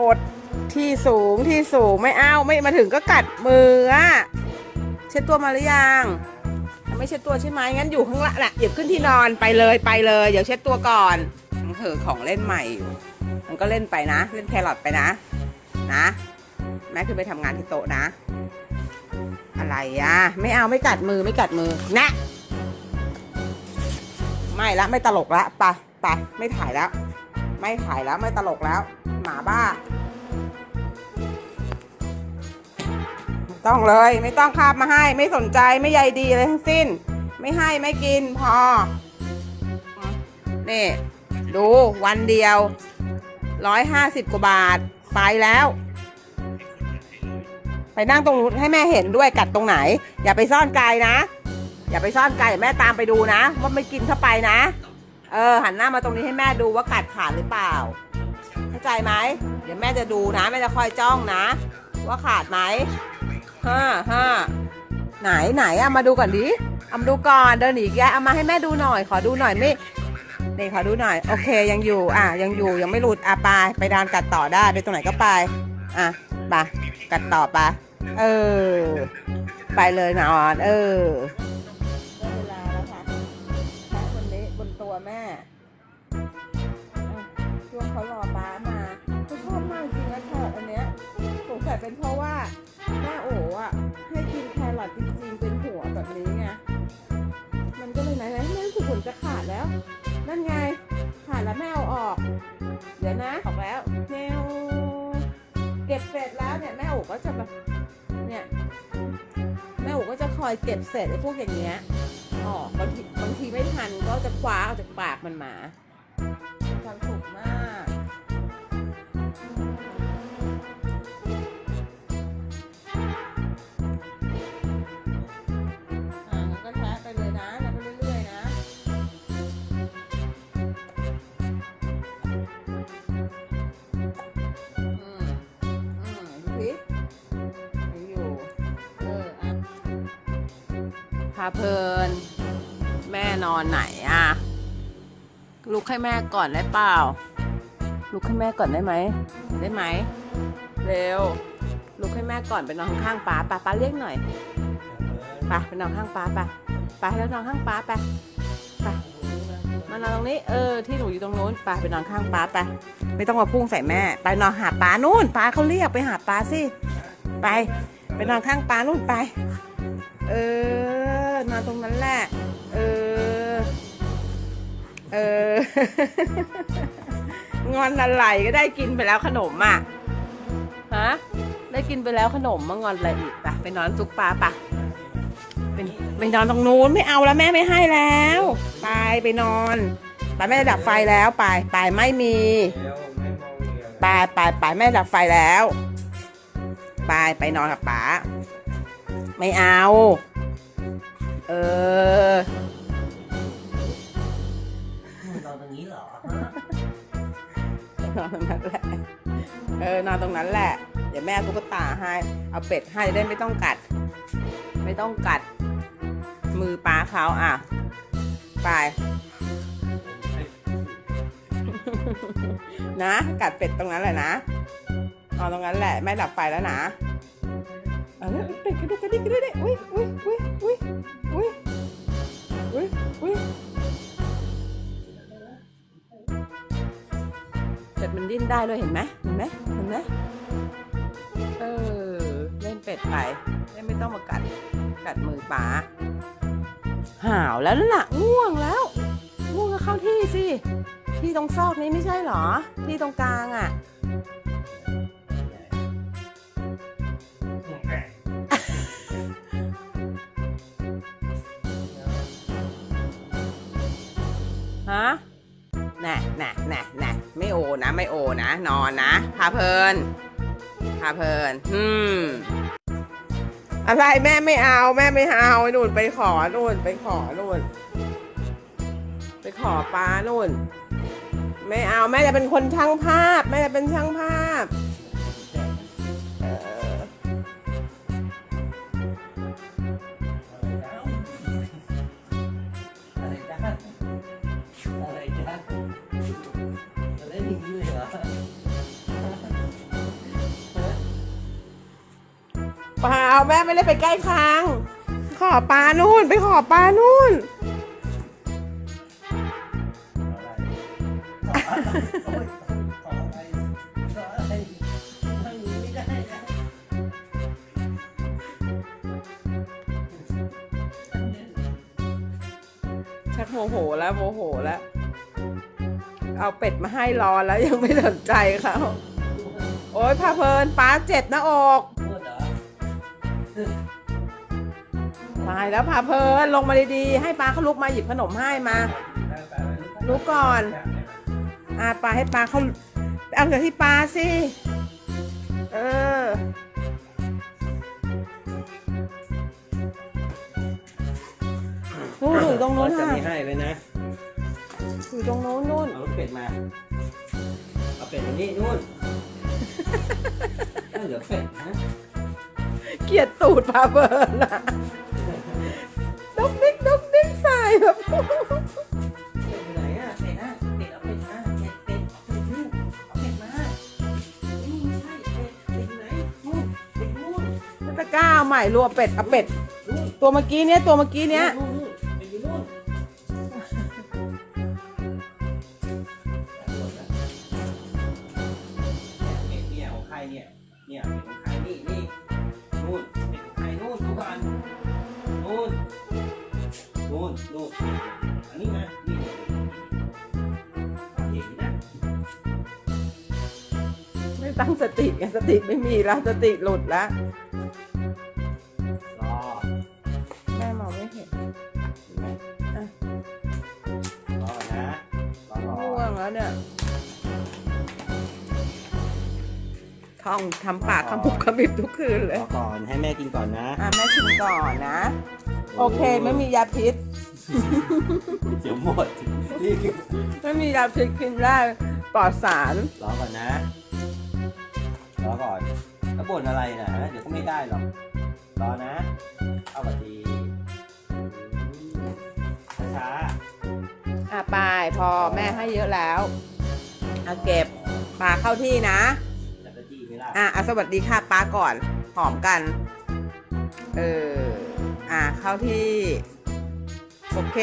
อดที่สูงที่สูงไม่เอาไม่มาถึงก็กัดมืออะเช็ดตัวมาหรือยังไม่เช็ดตัวใช่ไหมงั้นอยู่ข้างล่างน่ะหยิบขึ้นที่นอนไปเลยไปเลยเดี๋ยวเช็ดตัวก่อนยังเหอของเล่นใหม่อยู่มันก็เล่นไปนะ เล่นแครอทไปนะ นะแม่ขึ้นไปทำงานที่โต๊ะนะ อะไรอะไม่เอาไม่กัดมือไม่กัดมือนะ ไม่ละไม่ตลกละไป ไปไม่ถ่ายแล้ว ไม่ถ่ายแล้วไม่ตลกแล้ว หมาบ้าไม่ต้องเลยไม่ต้องคาบมาให้ ไม่สนใจไม่ใยดีเลยทั้งสิ้น ไม่ให้ไม่กินพอ นี่ ดูวันเดียวร้อยห้าสิบกว่าบาท ไปแล้ว ไปนั่งตรงนู้นให้แม่เห็นด้วยกัดตรงไหน อย่าไปซ่อนไกลนะ อย่าไปซ่อนไกลเดี๋ยวแม่ตามไปดูนะ ว่าไม่กินเข้าไปนะ เออ หันหน้ามาตรงนี้ให้แม่ดูว่ากัดขาดหรือเปล่า เข้าใจไหม เดี๋ยวแม่จะดูนะ แม่จะคอยจ้องนะ ว่าขาดไหมห้าห้าไหนไหนเอะมาดูก่อนดิเอามาดูก่อนเดินหนีอีกแกเอามาให้แม่ดูหน่อย ขอดูหน่อยไม่นี่ขอดูหน่อย โอเคยังอยู่ อะยังอยู่ยังไม่หลุดอะไปไปดานกัดต่อได้ไปตรงไหนก็ไปอะไปกัดต่อไปเออ ไปเลยนอน เออ เป็นเพราะว่าแม่โอ๋อะให้กินแครอทจริงๆเป็นหัวแบบนี้ไงมันก็เลยไหนไหนแม่รู้สึกผลจะขาดแล้ว นั่นไงขาดแล้วแม่เอาออก เดี๋ยวนะออกแล้วแมวเก็บเสร็จแล้วเนี่ยแม่โอ๋ก็จะแบบเนี่ยแม่โอ๋ก็จะคอยเก็บเศษไอ้พวกอย่างเงี้ยออกบางทีบางทีไม่ทันก็จะคว้าออกจากปากมันมาความสุขมาก พาเพลิน แม่นอนไหนอะ ลุกให้แม่ก่อนได้เปล่า ลุกให้แม่ก่อนได้ไหม ได้ไหม เร็ว ลุกให้แม่ก่อนไปนอนข้างป้าป้าป้าเรียกหน่อยไปไปนอนข้างป้าไปไปแล้วนอนข้างป้าไปไปมานอนตรงนี้เออที่หนูอยู่ตรงนู้นไปไปนอนข้างป้าไปไม่ต้องมาพุ่งใส่แม่ ไปนอนหาป้านู่นป้าเขาเรียกไปหาป้าสิไปไปนอนข้างป้านู่นไป เออ นอนตรงนั้นแหละ เออ เออ งอนอะไรก็ได้กินไปแล้วขนมอะ ฮะ ได้กินไปแล้วขนมมางอนอะไรอีกปะไปนอนซุกปลาปะไปไปนอนตรงนู้นไม่เอาแล้วแม่ไม่ให้แล้ว ไปไปนอนไปแม่ดับไฟแล้วไปไปไม่มีไปไปไปแม่ดับไฟแล้ว ไปไปนอนกับป๋าไม่เอา เออนอนตรงนี้เหรอนอนตรงนั้นแหละ เออนอนตรงนั้นแหละ เดี๋ยวแม่เอาตุ๊กตาให้ เอาเป็ดให้จะได้ไม่ต้องกัด ไม่ต้องกัด มือป้าเขาอะ ไป นะ กัดเป็ดตรงนั้นแหละนะนอนตรงนั้นแหละแม่ดับไฟแล้วนะ เอาแล้วเป็ดกระดิกกระดิกกระดิกอุ้ย ดมันดิ้นได้ด้วยเห็นไหมเห็นไหมเห็นไหมเออเล่นเป็ดไปได้ไม่ต้องมากัดกัดมือป๋าห่าวแล้วนั่นน่ะง่วงแล้ว ง่วงก็เข้าที่สิ ที่ตรงซอกนี้ไม่ใช่เหรอ ที่ตรงกลางอะฮะน่ะน่ะน่ะ นะไม่โอนะ นอนนะพาเพลินพาเพลินอืมอะไรแม่ไม่เอาแม่ไม่เอาไอ้นู่นไปขอนู่นไปขอนู่น ไปขอปลานู่น ไม่เอาแม่จะเป็นคนช่างภาพ แม่จะเป็นช่างภาพ ปล่าแม่ไม่ได้ไปใกล้คาง ขอปลานู่น ไปขอปลานู่น ชักโมโหแล้วโมโหแล้ว เอาเป็ดมาให้รอแล้วยังไม่สนใจเขา โอ๊ยพาเพลินป้าเจ็บหน้าอก ตายแล้วพาเพลินลงมาดีๆ ให้ป้าเขาลุกมาหยิบขนมให้มา ลุกก่อนอาปลาให้ปลาเขาเอาจากที่ปลาสิ เออ นู่นอยู่ตรงนู้นจะค่ะมีให้เลยนะ อยู่ตรงนู้นนู่น เอาเป็ดมา เอาเป็ดมานี่นู่นถ้าเหลือเป็ดนะ เกลียดตูดพาเพลินอะดกดิ๊กดกดิ๊กใส่แบบ เป็ดอยู่ไหนอะเป็ดนะเป็ดเอาเป็ดมาเป็ดเป็ดเอาเป็ดนู่นเอาเป็ดมานี่ใช่เป็ดเป็ดอยู่ไหนนู่นเป็ดนู่นตะกร้าเอาใหม่รวเป็ดเอาเป็ด นู่นตัวเมื่อกี้เนี้ยตัวเมื่อกี้เนี้ยนู่นนู่นเป็ดอยู่นู่นเป็ดเนี่ยของใครเนี่ยเนี่ยเป็ดของใครนี่นี่นู่น นนี้นะนี่เห็นนะไม่ตั้งสติไงสติไม่มีแล้วสติหลุดแล้วรอแม่มองไม่เห็นรอนะรอรอง่วงแล้วเนี่ยท่องทำปากขมุบขมิบทุกคืนเลยรอก่อนให้แม่กินก่อนนะ อะแม่ชิมก่อนนะ โอเคไม่มียาพิษ เดี๋ยวหมดนี่คือไม่มียาพิษกินได้ปลอดสาร รอก่อนนะรอก่อนแล้วบ่นอะไรนะเดี๋ยวก็ไม่ได้หรอกรอนะเอาบัดดีช้าอะไปพอแม่ให้เยอะแล้วอะเก็บปลาเข้าที่นะๆจับตะจี้ไม่ได้อะอะสวัสดีค่ะป้าก่อนหอมกัน เอออะเข้าที่ โอเค